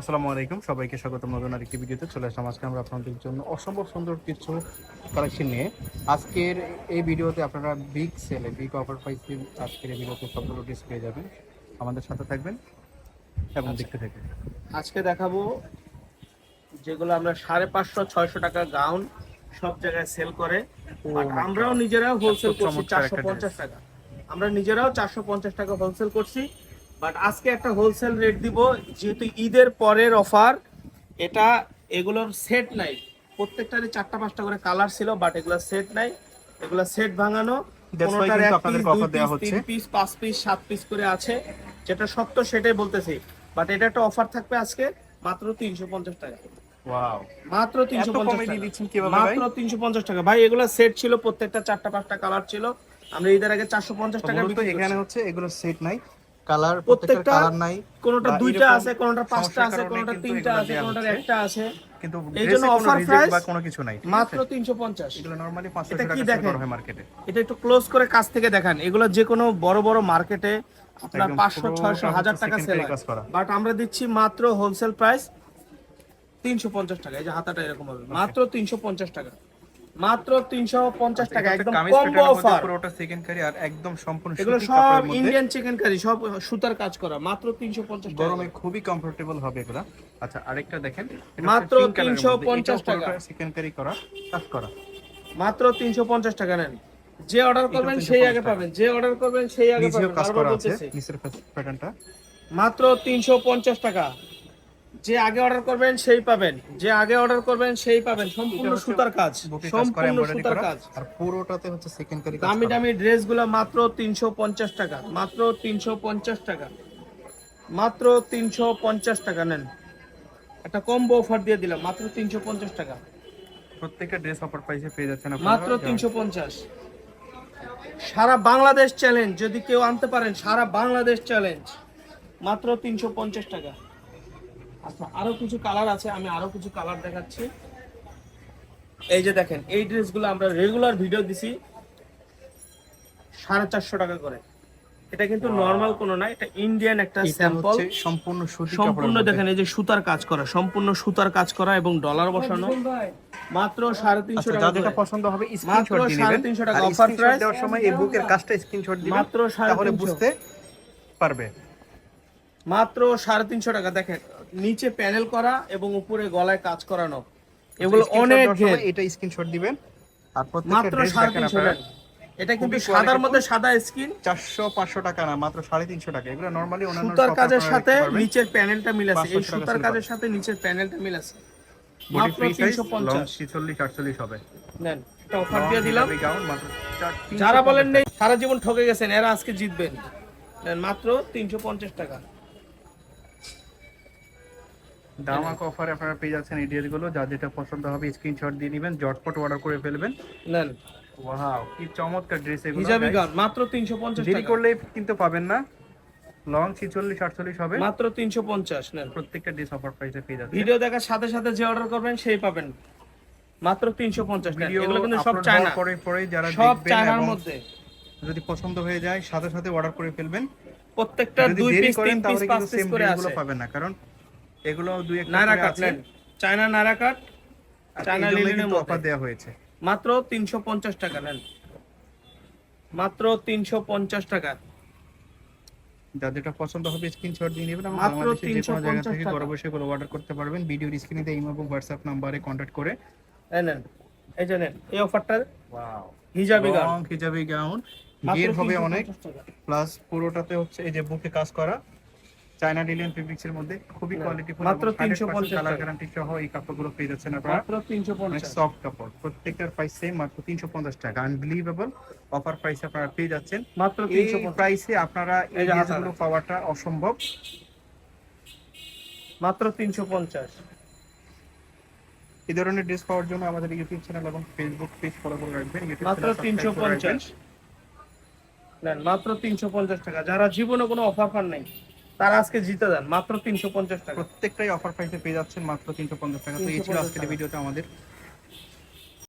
আসসালামু আলাইকুম সবাইকে স্বাগতম নতুন আরেকটি ভিডিওতে। চলে আসলাম আজকে আমরা আপনাদের জন্য অসম্ভব সুন্দর কিছু কালেকশন নিয়ে। আজকের এই ভিডিওতে আপনারা বিগ সেলে বিগ অফার প্রাইসে আজকের এই ভিডিওতে সবগুলো ডিস পেয়ে যাবেন আমাদের সাথে থাকবেন এবং দেখতে থাকবেন। আজকে দেখাবো যেগুলো আমরা সাড়ে পাঁচশো ছয়শো টাকা গাউন সব জায়গায় সেল করে। আমরাও নিজেরাও হোলসেল করছি চারশো পঞ্চাশ টাকা। আমরা নিজেরাও চারশো পঞ্চাশ টাকা হোলসেল করছি। বাট আজকে একটা হোলসেল রেট দিব যেহেতু ঈদের পরের অফার এটা এগুলোর সেট নাই। প্রত্যেকটারই চারটা পাঁচটা করে কালার ছিল বাট এগুলো সেট নাই। এগুলো সেট ভাঙানো। পিস পাঁচ পিস সাত পিস করে আছে। যেটা সত্য সেটাই বলতেছি। বাট এটা একটা অফার থাকবে আজকে মাত্র তিনশো পঞ্চাশ টাকা। মাত্র তিনশো মাত্র তিনশো পঞ্চাশ টাকা। ভাই এগুলো সেট ছিল প্রত্যেকটা চারটা পাঁচটা কালার ছিল। আমরা ঈদের আগে চারশো পঞ্চাশ টাকা এখানে হচ্ছে এগুলো সেট নাই। কালার প্রত্যেকটা কালার নাই। কোনোটা দুইটা আছে কোনোটা পাঁচটা আছে কোনোটা তিনটা আছে হচ্ছে। একটা আছে। কিন্তু এই জন্য কোনো offer বা কোনো কিছু নাই। মাত্র আছে? তিনশো পঞ্চাশ। এগুলো নরমালি 500 টাকা কি সেল হয় মার্কেটে এটা একটু ক্লোজ করে কাছ থেকে দেখান। এগুলো যে কোনো বড় বড় মার্কেটে আপনার একদম পাঁচশো পুরো ছয়শো হচ্ছে হাজার টাকা সেল করা। বাট আমরা দিচ্ছি মাত্র হোলসেল প্রাইস তিনশো পঞ্চাশ টাকা। এই যে হাতাটা এরকম হবে। মাত্র তিনশো পঞ্চাশ টাকা। মাত্র তিনশো পঞ্চাশ টাকা একদম কম্বো অফার পুরোটা সেকেন্ড কারি আর একদম সম্পূর্ণ এগুলো সব ইন্ডিয়ান চিকেন কারি সব সুতার কাজ করা মাত্র তিনশো পঞ্চাশ টাকা। গরমে খুবই কমফোর্টেবল হবে এগুলা। আচ্ছা আরেকটা দেখেন মাত্র 350 টাকা। সেকেন্ড কারি করা কাজ করা। মাত্র তিনশো পঞ্চাশ টাকা নেন। যে অর্ডার করবেন সেই আগে পাবেন যে অর্ডার করবেন সেই আগে পাবেন। কাজ করা আছে নিচের প্যাটার্নটা মাত্র তিনশো পঞ্চাশ টাকা। যে আগে অর্ডার করবেন সেই পাবেন। যে আগে অর্ডার করবেন সেই পাবেন। সম্পূর্ণ সুতার কাজ। সম্পূর্ণ সুতার কাজ। আর পুরোটাতে হচ্ছে সেকেন্ড কারি দামি দামি ড্রেসগুলো মাত্র তিনশো পঞ্চাশ টাকা। মাত্র তিনশো পঞ্চাশ টাকা। মাত্র তিনশো পঞ্চাশ টাকা নেন। একটা কম্বো অফার দিয়ে দিলাম। মাত্র তিনশো পঞ্চাশ টাকা। প্রত্যেকটা ড্রেস অফার প্রাইসে পেয়ে যাচ্ছেন আপনারা। মাত্র তিনশো পঞ্চাশ। সারা বাংলাদেশ চ্যালেঞ্জ যদি কেউ আনতে পারেন সারা বাংলাদেশ চ্যালেঞ্জ মাত্র তিনশো পঞ্চাশ টাকা। আচ্ছা আরও কিছু কালার আছে আমি আরও কিছু কালার দেখাচ্ছি। এই যে দেখেন এই ড্রেসগুলো আমরা রেগুলার ভিডিও দিছি সাড়ে চারশো টাকা করে। এটা কিন্তু নর্মাল কোনো না এটা ইন্ডিয়ান একটা স্যাম্পল সম্পূর্ণ সম্পূর্ণ দেখেন এই যে সুতার কাজ করা সম্পূর্ণ সুতার কাজ করা এবং ডলার বসানো। মাত্র সাড়ে তিনশো আচ্ছা টাকা যেটা পছন্দ হবে মাত্র নেবেন। 350 টাকা screenshot price। দেওয়ার সময় এই বুকের কাজটা স্ক্রিনশট দিবেন মাত্র 350 বুঝতে পারবে। মাত্র সাড়ে তিনশো টাকা দেখেন। নিচে প্যানেল করা এবং উপরে গলায় কাজ করানো। এগুলো অনেক ঘের। এটা স্ক্রিনশট দিবেন। আর মাত্র ড্রেস সাড়ে দেখেন তিনশো আপনারা। টাকা। এটা কিন্তু সাদার মধ্যে সাদা স্কিন চারশো পাঁচশো টাকা না মাত্র সাড়ে তিনশো টাকা। এগুলো নর্মালি অন্যান্য সুতার কাজের সাথে নিচের প্যানেলটা মিল আছে এই সুতার কাজের সাথে নিচের প্যানেলটা মিল আছে মাত্র free size, তিনশো long পঞ্চাশ 46 48 হবে। নেন একটা অফার দিয়ে দিলাম। 350 যারা বলেন নেই সারা জীবন ঠকে গেছেন এরা আজকে জিতবেন। নেন মাত্র তিনশো পঞ্চাশ টাকা। দামাক অফারে আপনারা পেয়ে যাচ্ছেন এই ড্রেসগুলো যার যেটা পছন্দ হবে স্ক্রিনশট দিয়ে দিবেন জটপট অর্ডার করে ফেলবেন। নেন। ওয়াও কি চমৎকার ড্রেস এগুলো হিজাবি। মাত্র তিনশো পঞ্চাশ দেরি করলে কিন্তু পাবেন না। লং 46 48 হবে। মাত্র তিনশো পঞ্চাশ নেন। প্রত্যেকটা ড্রেস অফার প্রাইসে পেয়ে যাচ্ছে ভিডিও দেখার সাথে সাথে যে অর্ডার করবেন সেই পাবেন। মাত্র তিনশো পঞ্চাশ টাকা। ভিডিও এগুলো কিন্তু সব চায়না। পরে পরে যারা সব চায়নার মধ্যে। যদি পছন্দ হয়ে যায় সাথে সাথে অর্ডার করে ফেলবেন। প্রত্যেকটা দুই পিস তিন পিস পাঁচ পিস করে আছে। পাবেন না। কারণ এগুলো দুই একটা করে cut China Naira cut China জন্যই অফার দেওয়া হয়েছে। মাত্র তিনশো পঞ্চাশ টাকা নেন। মাত্র তিনশো পঞ্চাশ টাকা। যার যেটা পছন্দ হবে স্ক্রিনশট দিয়ে নেবেন এবং বাংলাদেশের যে কোনো জায়গা থেকে ঘরে বসে এগুলো অর্ডার করতে পারবেন। ভিডিওর স্ক্রিনে দিয়ে ইমো এবং হোয়াটসঅ্যাপ নাম্বারে কন্ট্যাক্ট করে। নেন এই যে নেন এই অফারটা ওয়াও হিজাবি গাউন। গের হবে অনেক। প্লাস পুরোটাতে হচ্ছে এই যে বুকে কাজ করা। চায়না ডিলিয়ান ফেব্রিক্স এর মধ্যে খুবই কোয়ালিটি মাত্র 350 কালার। গ্যারান্টি সহ এই কাপড়গুলো পেয়ে যাচ্ছেন আপনারা। মাত্র তিনশো অনেক পঞ্চাশ। সফট কাপড়। প্রত্যেকটার প্রাইস সেম মাত্র তিনশো পঞ্চাশ টাকা। আনবিলিভেবল অফার প্রাইসে আপনারা পেয়ে যাচ্ছেন। মাত্র এই তিনশো পঞ্চাশ। প্রাইসে আপনারা এই। ড্রেসগুলো পাওয়াটা অসম্ভব। মাত্র তিনশো পঞ্চাশ। এই ধরনের ড্রেস পাওয়ার জন্য আমাদের ইউটিউব চ্যানেল এবং ফেসবুক পেজ ফলো করে রাখবেন। মাত্র চ্যানেল তিনশো সাবস্ক্রাইব করে রাখবেন। পঞ্চাশ। নেন মাত্র তিনশো পঞ্চাশ টাকা। যারা জীবনে কোনো অফার পান নাই তারা আজকে জিতে যান মাত্র তিনশো পঞ্চাশ টাকা। প্রত্যেকটাই অফার প্রাইসে পেয়ে যাচ্ছেন মাত্র তিনশো পঞ্চাশ টাকা। তো এই ছিল আজকের ভিডিওটা আমাদের।